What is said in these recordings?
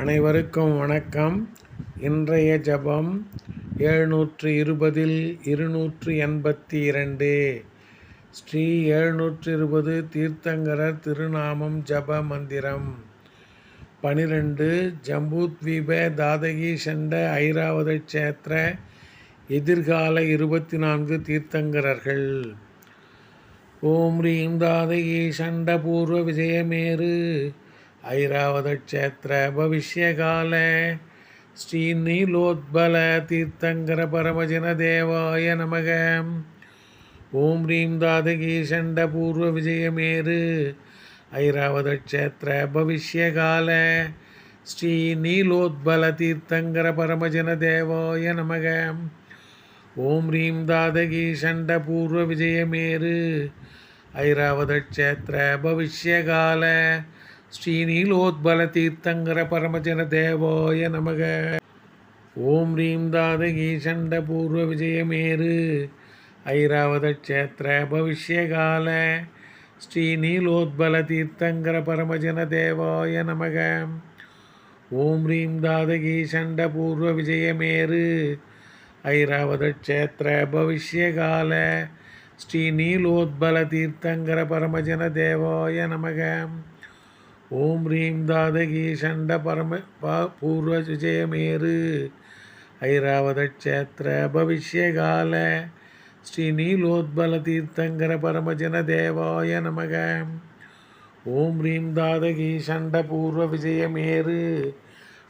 அனைவருக்கும் வணக்கம். இன்றைய ஜபம் எழுநூற்று இருபதில் இருநூற்று எண்பத்தி இரண்டு ஸ்ரீ எழுநூற்று இருபது தீர்த்தங்கரர் திருநாமம் ஜப மந்திரம். பனிரெண்டு ஜம்பூத்வீப தாதகி சண்ட ஐராவத கஷேத்திர எதிர்கால இருபத்தி நான்கு தீர்த்தங்கரர்கள். ஓம் ரீம் தாதகி சண்ட பூர்வ விஜயமேரு ಐರಾವತಕ್ಷೇತ್ರ ಭವಿಷ್ಯಕಾಲ ಶ್ರೀ ನೀಲೋದ್ಬಲ ತೀರ್ಥಂಕರ ಪರಮಜನ ದೇವಾಯ ನಮಗ ಓಂ ಹ್ರೀಂ ದಾದಗಿ ಷಂಡ ಪೂರ್ವ ವಿಜಯಮೇರು ಐರಾವತ ಕ್ಷೇತ್ರ ಭವಿಷ್ಯಕಾಲ ಶ್ರೀ ನೀಲೋದ್ಬಲ ತೀರ್ಥಂಕರ ಪರಮಜನ ದೇವಾಯ ನಮಗ ಓಂ ಹ್ರೀಂ ದಾದಗಿ ಷಂಡ ಪೂರ್ವ ವಿಜಯಮೇರು ಐರಾವತ ಕ್ಷೇತ್ರ ಭವಿಷ್ಯಕಾಲ ஸ்ரீநீலோத்பல தீர்த்தங்கர பரமஜன தேவாய நமக. ஓம் ரீம் தாதகி சண்ட பூர்வ விஜயமேரு ஐராவத க்ஷேத்திர பவிஷ்யகால ஸ்ரீநீலோத்பல தீர்த்தங்கர பரமஜன தேவாய நமக. ஓம் ரீம் தாதகி சண்ட பூர்வ விஜயமேரு ஐராவத க்ஷேத்திர பவிஷ்யகால ஸ்ரீநீலோத்பல தீர்த்தங்கர பரமஜன தேவாய நமக. ஓம் ரீம் தாதகி சண்ட பரம பூர்வ விஜயமேரு ஐராவத க்ஷேத்திர பவிஷ்யகால. ஸ்ரீ நீலோத்பல தீர்த்தங்கர பரமஜன தேவாய நமக. ஓம் ரீம் தாதகி சண்ட பூர்வ விஜயமேரு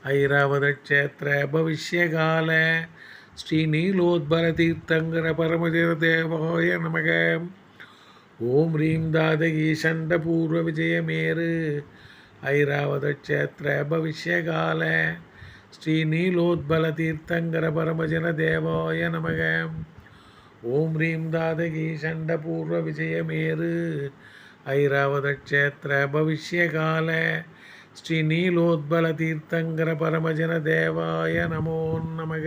ஐராவத க்ஷேத்திர பவிஷ்யகால. ஸ்ரீ நீலோத்பல தீர்த்தங்கர பரமஜன தேவாய நமகம் ஓம் ரீம் தாதகி சண்ட பூர்வ விஜயமேரு ஐராவத க்ஷேத்திர பவிஷ்யகால ஸ்ரீ நீலோத்பல தீர்த்தங்கர பரமஜன தேவாய நமக. ஓம் ரீம் தாதகி சண்ட பூர்வ விஜயமேரு ஐராவத க்ஷேத்திர பவிஷ்யகால ஸ்ரீ நீலோத்பல தீர்த்தங்கர பரமஜன தேவாய நமோ நமக.